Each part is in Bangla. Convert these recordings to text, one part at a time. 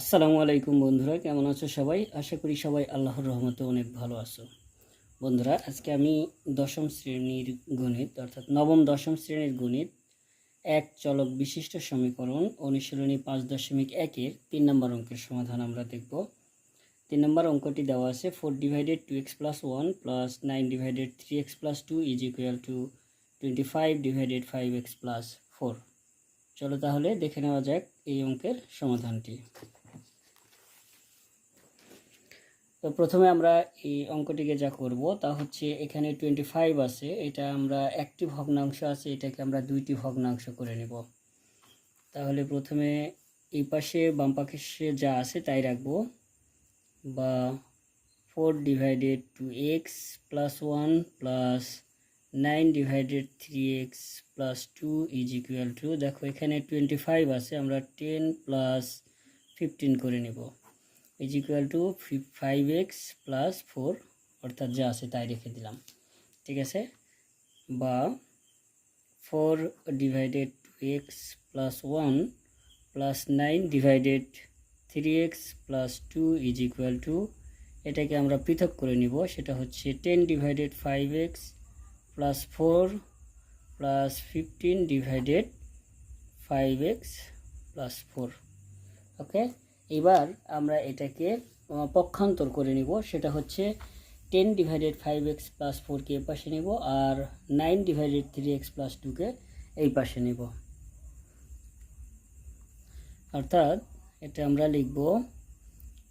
আসসালামু আলাইকুম বন্ধুরা, কেমন আছো সবাই? আশা করি সবাই আল্লাহর রহমতে অনেক ভালো আছো। বন্ধুরা, আজকে আমি দশম শ্রেণির গণিত, অর্থাৎ নবম দশম শ্রেণির গণিত, এক চলক বিশিষ্ট সমীকরণ, অনুশীলনী পাঁচ দশমিক একের তিন নম্বর অঙ্কের সমাধান আমরা দেখব। তিন নম্বর অঙ্কটি দেওয়া আছে, four divided two x plus one plus nine divided three x plus two is equal to twenty five divided five x plus four. চলো তাহলে দেখে নেওয়া যাক এই অঙ্কের সমাধানটি। তো প্রথমে আমরা এই অঙ্কটিকে যা করব তা হচ্ছে এখানে টোয়েন্টি ফাইভ আছে, এটা আমরা একটি ভগ্নাংশ আছে, এটাকে আমরা দুইটি ভগ্নাংশ করে নেব। তাহলে প্রথমে এই পাশে বাম যা আছে তাই রাখব। বা four divided two x plus one plus nine divided three x plus two is equal to দেখো এখানে টোয়েন্টি ফাইভ আছে, আমরা টেন প্লাস ফিফটিন করে নেব। Is equal to five x plus four অর্থাৎ যা আছে তাই রেখে দিলাম। ঠিক আছে? বা four divided two x plus one plus nine divided three x plus two is equal to এটাকে আমরা পৃথক করে নিব, সেটা হচ্ছে ten divided five x plus four plus fifteen divided five x plus four okay এবার আমরা এটাকে পক্ষান্তর করে নিব। সেটা হচ্ছে ten divided five x plus ফোরকে এ পাশে নেব আর nine divided three x plus টুকে এই পাশে নেব। অর্থাৎ এটা আমরা লিখব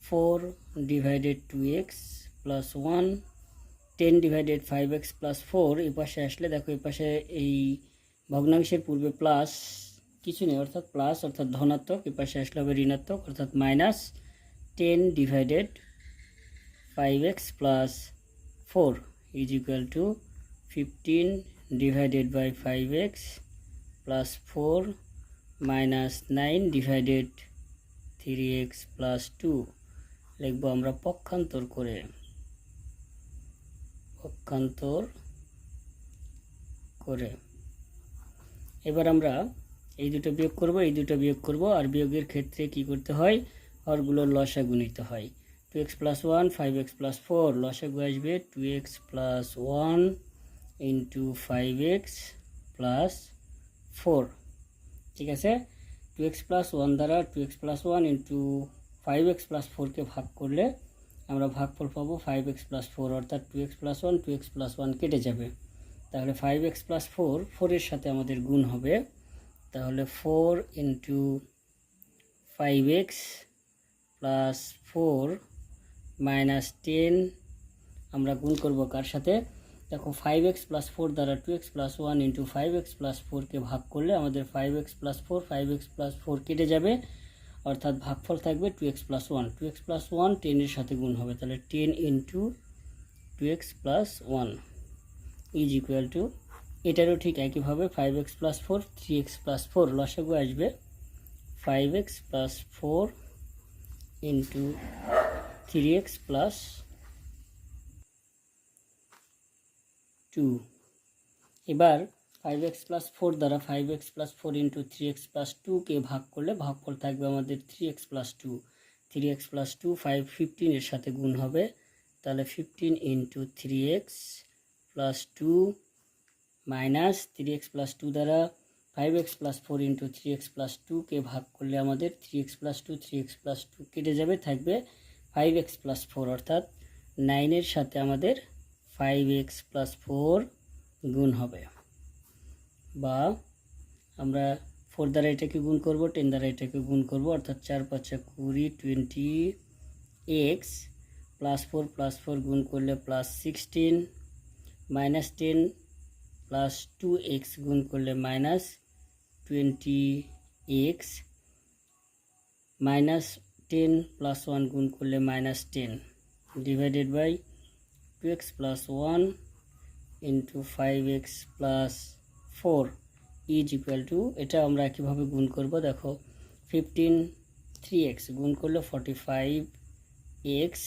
four divided two x plus one ten divided five x plus four এই পাশে আসলে দেখো, এই পাশে এই ভগ্নাংশের পূর্বে প্লাস কিছু নেই, অর্থাৎ প্লাস অর্থাৎ ধনাত্মক এই পাশে আসলে হবে ঋণাত্মক, অর্থাৎ minus ten divided five x plus four is equal to fifteen divided by five x plus four minus nine divided three x plus two লিখব আমরা পক্ষান্তর করে। পক্ষান্তর করে। এবার আমরা এই দুটো বিয়োগ করব এই দুটো বিয়োগ করব আর বিয়োগের ক্ষেত্রে কি করতে হয় হরগুলোর লসাগু নিতে হয় two x plus one five x plus four লসে লসাগু আসবে two x plus one into five x plus four ঠিক আছে টু এক্স প্লাস ওয়ান দ্বারা two x plus one into five x plus ফোরকে ভাগ করলে আমরা ভাগফল পাবো ফাইভ এক্স প্লাস ফোর অর্থাৎ two x plus one two x plus one কেটে যাবে তাহলে ফাইভ এক্স প্লাস ফোর ফোরের সাথে আমাদের গুণ হবে তাহলে four into five x plus four minus ten আমরা গুণ করব কার সাথে? দেখো ফাইভ এক্স প্লাস ফোর দ্বারা two x plus one into five x plus ফোরকে ভাগ করলে আমাদের five x plus four five x plus four কেটে যাবে। অর্থাৎ ভাগফল থাকবে two x plus one two x plus one টেনের সাথে গুণ হবে। তাহলে ten into two x plus one is equal to এটারও ঠিক একইভাবে five x plus four three x plus four লসাগু আসবে five x plus four into three x plus two এবার ফাইভ এক্স প্লাস ফোর দ্বারা five x plus four into three x plus টুকে ভাগ করলে ভাগফল থাকবে আমাদের three x plus two three x plus two five ফিফটিনের সাথে গুণ হবে তাহলে fifteen into three x plus two minus three x plus two দ্বারা five x plus four into three x plus টুকে ভাগ করলে আমাদের three x plus two three x plus two কেটে যাবে, থাকবে ফাইভ এক্স প্লাস ফোর অর্থাৎ নাইনের সাথে আমাদের ফাইভ এক্স প্লাস ফোর গুণ হবে। বা আমরা ফোর দ্বারা এটাকে গুণ করব টেন দ্বারা এটাকে গুণ করব, অর্থাৎ চার পাঁচা কুড়ি twenty x plus four plus four গুণ করলে plus sixteen minus ten plus two x গুণ করলে minus twenty x minus ten plus one গুণ করলে minus ten divided by two x plus one into five x plus four is equal to এটা আমরা কীভাবে গুণ করব? দেখো ফিফটিন থ্রি এক্স গুণ করলে forty five x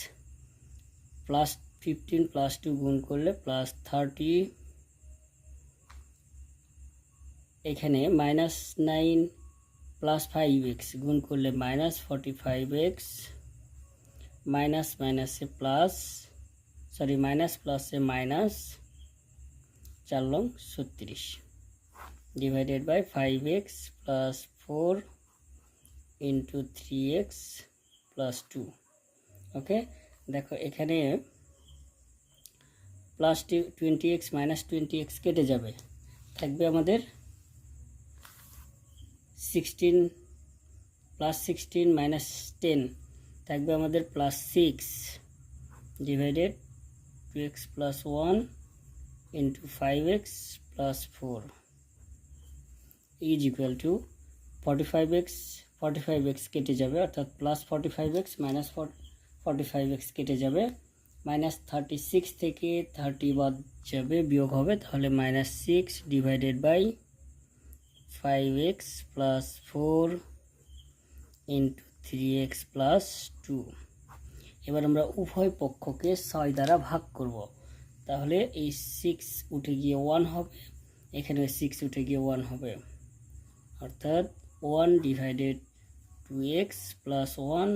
plus fifteen plus two গুণ করলে প্লাস থার্টি এখানে minus nine plus five x গুণ করলে minus forty five x minus মাইনাসে প্লাস সরি মাইনাস প্লাসে মাইনাস চার লং ছত্রিশ divided by five x plus four into three x plus two okay দেখো, এখানে plus two twenty x minus twenty x কেটে যাবে, থাকবে আমাদের sixteen plus sixteen minus ten থাকবে আমাদের plus six divided two x plus one into five x plus four is equal to forty five x forty five x কেটে যাবে, অর্থাৎ plus forty five x minus forty five x কেটে যাবে মাইনাস থার্টি সিক্স থেকে থার্টি বাদ যাবে, বিয়োগ হবে, তাহলে minus six divided by five x plus four into three x plus two এবার আমরা উভয় পক্ষকে ছয় দ্বারা ভাগ করব। তাহলে এই সিক্স উঠে গিয়ে ওয়ান হবে, এখানে সিক্স উঠে গিয়ে ওয়ান হবে। অর্থাৎ one divided two x plus one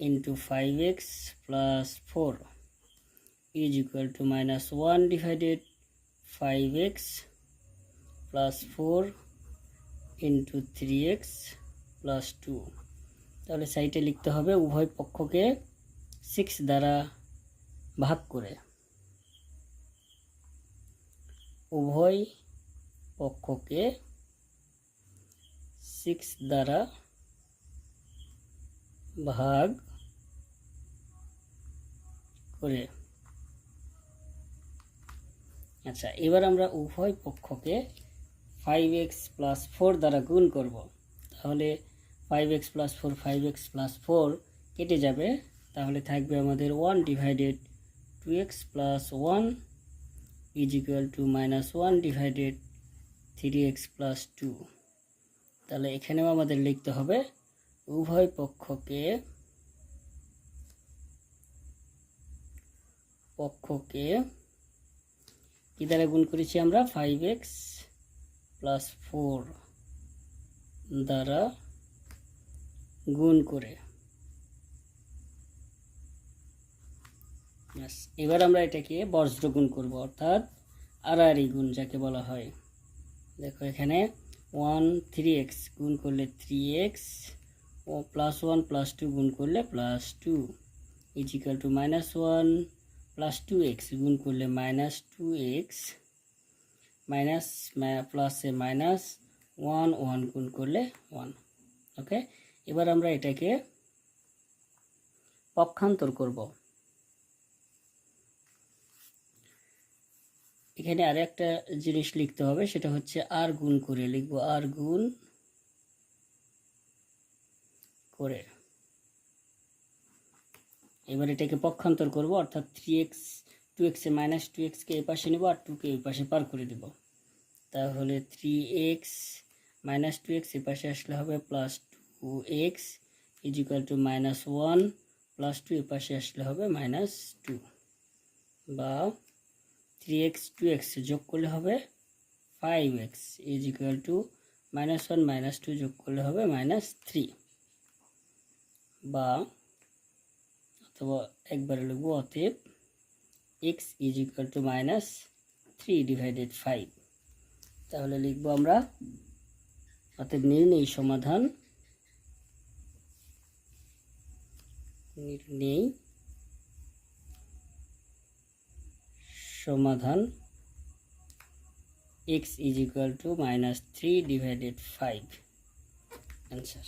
into five x plus four is equal to minus one divided five x plus four into three x plus two তাহলে সাইটে লিখতে হবে উভয় পক্ষকে সিক্স দ্বারা ভাগ করে। উভয় পক্ষকে সিক্স দ্বারা ভাগ করে। আচ্ছা এবার আমরা উভয় পক্ষকে ফাইভ এক্স প্লাস ফোর দ্বারা গুণ করব। তাহলে five x plus four five x plus four কেটে যাবে। তাহলে থাকবে আমাদের one divided two x plus one is equal to minus one divided three x plus two তাহলে এখানেও আমাদের লিখতে হবে উভয় পক্ষকে পক্ষকে কি দ্বারা গুণ করেছি আমরা? ফাইভ এক্স প্লাস ফোর দ্বারা গুণ করে। এবার আমরা এটাকে বজ্র গুণ করব, অর্থাৎ আড়াআড়ি গুণ যাকে বলা হয়। দেখো এখানে ওয়ান থ্রি এক্স গুণ করলে থ্রি এক্স ও প্লাস ওয়ান প্লাস টু গুণ করলে plus two is equal to minus one plus two x গুণ করলে মাইনাস টু এক্স মাইনাস প্লাসে মাইনাস ওয়ান ওয়ান গুণ করলে ওয়ান ওকে এবার আমরা এটাকে পক্ষান্তর করব। এখানে আর একটা জিনিস লিখতে হবে, সেটা হচ্ছে আর গুণ করে, লিখব আর গুণ করে। এবার এটাকে পক্ষান্তর করব, অর্থাৎ থ্রি এক্স টু এক্সে মাইনাস টু এক্সকে এই পাশে নেব আর টুকে এই পাশে পার করে দেব। তাহলে three x minus two x এই পাশে আসলে হবে plus two x is equal to minus one plus two এই পাশে আসলে হবে মাইনাস টু বা থ্রি এক্স টু এক্স যোগ করলে হবে five x is equal to minus one minus two যোগ করলে হবে মাইনাস থ্রি বা অথবা একবারে লিখব অতএব x is equal to minus three divided five তাহলে লিখব আমরা, অতএব নির্ণয় সমাধান নির্ণয় সমাধান x is equal to minus 3 divided 5 answer.